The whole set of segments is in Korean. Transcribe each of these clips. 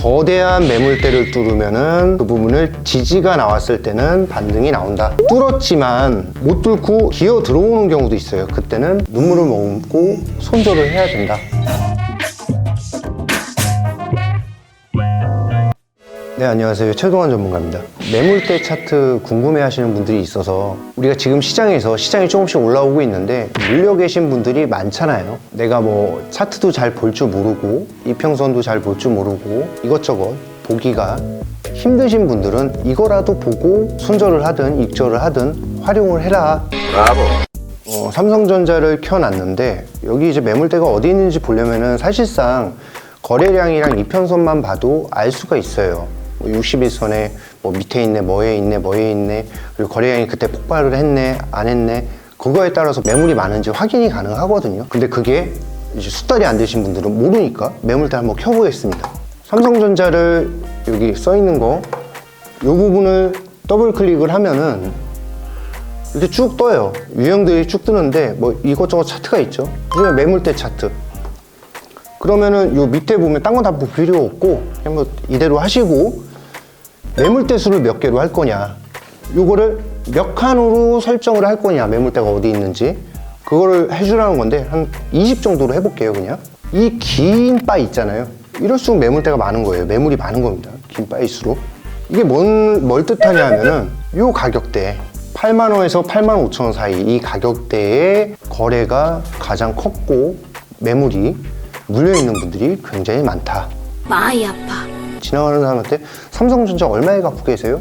거대한 매물대를 뚫으면은 그 부분을 지지가 나왔을 때는 반등이 나온다. 뚫었지만 못 뚫고 기어 들어오는 경우도 있어요. 그때는 눈물을 머금고 손절을 해야 된다. 네, 안녕하세요. 최동환 전문가입니다. 매물대 차트 궁금해 하시는 분들이 있어서 우리가 지금 시장에서 시장이 조금씩 올라오고 있는데 물려 계신 분들이 많잖아요. 내가 뭐 차트도 잘 볼 줄 모르고 이평선도 잘 볼 줄 모르고 이것저것 보기가 힘드신 분들은 이거라도 보고 손절을 하든 익절을 하든 활용을 해라. 어, 삼성전자를 켜놨는데 여기 이제 매물대가 어디 있는지 보려면은 사실상 거래량이랑 이평선만 봐도 알 수가 있어요. 뭐 61선에 뭐 밑에 있네, 뭐에 있네, 뭐에 있네, 그리고 거래량이 그때 폭발을 했네, 안 했네. 그거에 따라서 매물이 많은지 확인이 가능하거든요. 근데 그게 이제 수달이 안 되신 분들은 모르니까 매물대 한번 켜보겠습니다. 삼성전자를 여기 써 있는 거, 이 부분을 더블 클릭을 하면은 이렇게 쭉 떠요. 유형들이 쭉 뜨는데 뭐 이것저것 차트가 있죠. 그중에 매물대 차트. 그러면은 요 밑에 보면 딴 건 다 볼 필요 없고 그냥 뭐 이대로 하시고 매물대 수를 몇 개로 할 거냐. 요거를 몇 칸으로 설정을 할 거냐. 매물대가 어디 있는지. 그거를 해주라는 건데 한 20 정도로 해볼게요 그냥. 이 긴 바 있잖아요. 이럴수록 매물대가 많은 거예요. 매물이 많은 겁니다. 긴 바일수록. 이게 뭔, 뭘 뜻하냐 하면은 요 가격대 8만 원에서 8만 5천 원 사이 이 가격대의 거래가 가장 컸고 매물이 물려 있는 분들이 굉장히 많다. 마이 아파. 지나가는 사람한테 삼성전자 얼마에 갖고 계세요?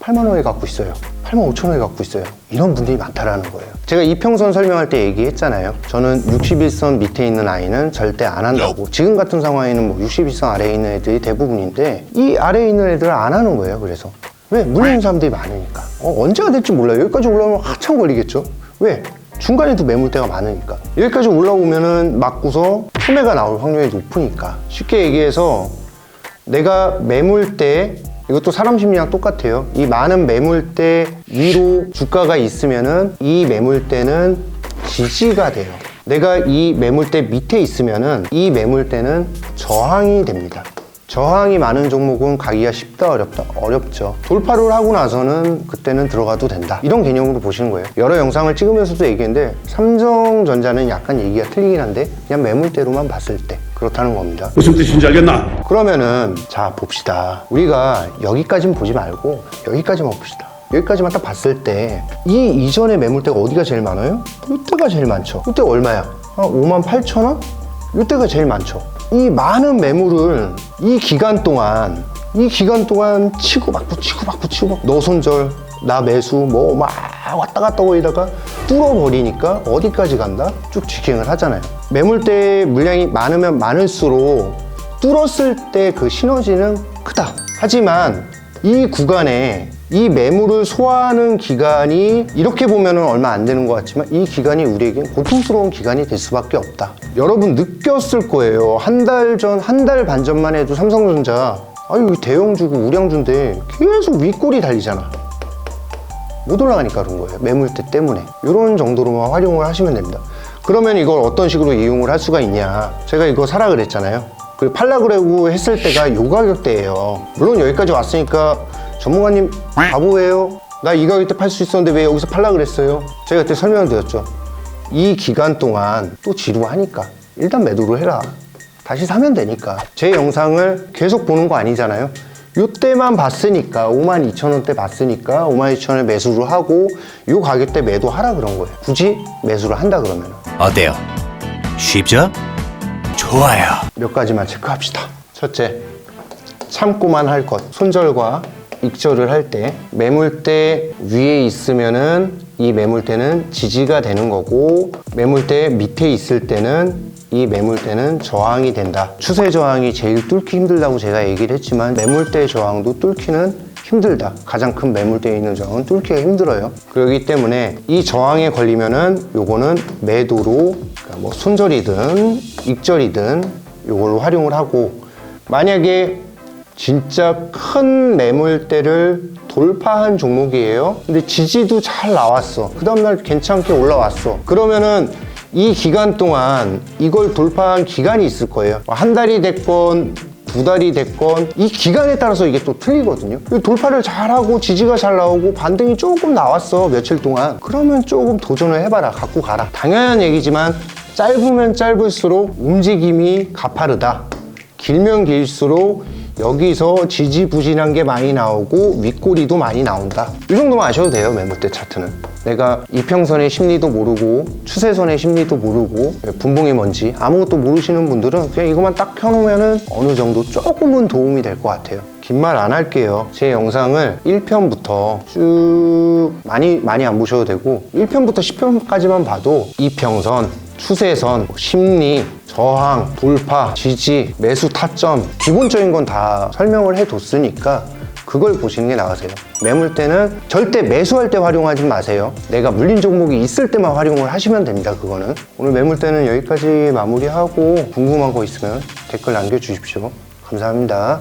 8만 원에 갖고 있어요. 8만 5천 원에 갖고 있어요. 이런 분들이 많다라는 거예요. 제가 이평선 설명할 때 얘기했잖아요. 저는 61선 밑에 있는 아이는 절대 안 한다고. 지금 같은 상황에는 뭐 61선 아래에 있는 애들이 대부분인데 이 아래에 있는 애들은 안 하는 거예요. 그래서 왜 물리는 사람들이 많으니까. 어, 언제가 될지 몰라요. 여기까지 올라오면 한참 걸리겠죠. 왜? 중간에도 매물대가 많으니까. 여기까지 올라오면은 맞고서 소매가 나올 확률이 높으니까. 쉽게 얘기해서 내가 매물대 이것도 사람 심리랑 똑같아요. 이 많은 매물 대 위로 주가가 있으면은 이 매물 대는 지지가 돼요. 내가 이 매물대 밑에 있으면은 이 매물대는 저항이 됩니다. 저항이 많은 종목은 가기가 쉽다 어렵다 어렵죠 돌파를 하고 나서는 그때는 들어가도 된다 이런 개념으로 보시는 거예요 여러 영상을 찍으면서도 얘기했는데 삼성전자는 약간 얘기가 틀리긴 한데 그냥 매물대로만 봤을 때 그렇다는 겁니다 무슨 뜻인지 알겠나? 그러면은 자 봅시다 우리가 여기까지는 보지 말고 여기까지만 봅시다 여기까지만 딱 봤을 때 이 이전의 매물대가 어디가 제일 많아요? 이때가 제일 많죠 이때 얼마야? 한 5만 8천 원? 이때가 제일 많죠. 이 많은 매물을 이 기간 동안 이 기간 동안 치고 받고 치고 받고 치고 받고 너 손절 나 매수 뭐 막 왔다 갔다 거리다가 뚫어버리니까 어디까지 간다? 쭉 직행을 하잖아요. 매물대 물량이 많으면 많을수록 뚫었을 때 그 시너지는 크다. 하지만 이 구간에 이 매물을 소화하는 기간이 이렇게 보면은 얼마 안 되는 것 같지만 이 기간이 우리에겐 고통스러운 기간이 될 수밖에 없다. 여러분 느꼈을 거예요. 한 달 전, 한 달 반 전만 해도 삼성전자 아유 대형주고 우량주인데 계속 윗골이 달리잖아. 못 올라가니까 그런 거예요. 매물대 때문에. 이런 정도로만 활용을 하시면 됩니다. 그러면 이걸 어떤 식으로 이용을 할 수가 있냐. 제가 이거 사라 그랬잖아요. 그 팔라 그러고 했을 때가 요 가격대예요. 물론 여기까지 왔으니까 전문가님 바보예요. 나 이 가격대 팔 수 있었는데 왜 여기서 팔라 그랬어요? 제가 그때 설명을 드렸죠. 이 기간 동안 또 지루하니까 일단 매도를 해라. 다시 사면 되니까. 제 영상을 계속 보는 거 아니잖아요. 요때만 봤으니까 5만 2천 원대 봤으니까 5만 2천 원에 매수를 하고 요 가격대 매도하라 그런 거예요. 굳이 매수를 한다 그러면 어때요? 쉽죠? 좋아요. 몇 가지만 체크합시다. 첫째, 참고만 할 것. 손절과 익절을 할 때 매물대 위에 있으면은 이 매물대는 지지가 되는 거고 매물대 밑에 있을 때는 이 매물대는 저항이 된다. 추세 저항이 제일 뚫기 힘들다고 제가 얘기를 했지만 매물대 저항도 뚫기는 힘들다. 가장 큰 매물대에 있는 저항은 뚫기가 힘들어요. 그렇기 때문에 이 저항에 걸리면은 요거는 매도로 그러니까 뭐 손절이든 익절이든 요걸로 활용을 하고 만약에 진짜 큰 매물대를 돌파한 종목이에요. 근데 지지도 잘 나왔어. 그 다음날 괜찮게 올라왔어. 그러면은 이 기간 동안 이걸 돌파한 기간이 있을 거예요. 한 달이 됐건 두 달이 됐건 이 기간에 따라서 이게 또 틀리거든요. 돌파를 잘하고 지지가 잘 나오고 반등이 조금 나왔어 며칠 동안. 그러면 조금 도전을 해봐라. 갖고 가라. 당연한 얘기지만 짧으면 짧을수록 움직임이 가파르다. 길면 길수록 여기서 지지부진한 게 많이 나오고 윗꼬리도 많이 나온다. 이 정도만 아셔도 돼요, 매물대 차트는. 내가 이평선의 심리도 모르고 추세선의 심리도 모르고 분봉이 뭔지 아무것도 모르시는 분들은 그냥 이것만 딱 켜놓으면 어느 정도 조금은 도움이 될 것 같아요. 긴 말 안 할게요. 제 영상을 1편부터 쭉 많이 많이 안 보셔도 되고 1편부터 10편까지만 봐도 이평선, 추세선, 심리, 저항, 돌파, 지지, 매수 타점 기본적인 건 다 설명을 해뒀으니까 그걸 보시는 게 나으세요. 매물 때는 절대 매수할 때 활용하지 마세요. 내가 물린 종목이 있을 때만 활용을 하시면 됩니다. 그거는 오늘 매물 때는 여기까지 마무리하고 궁금한 거 있으면 댓글 남겨주십시오. 감사합니다.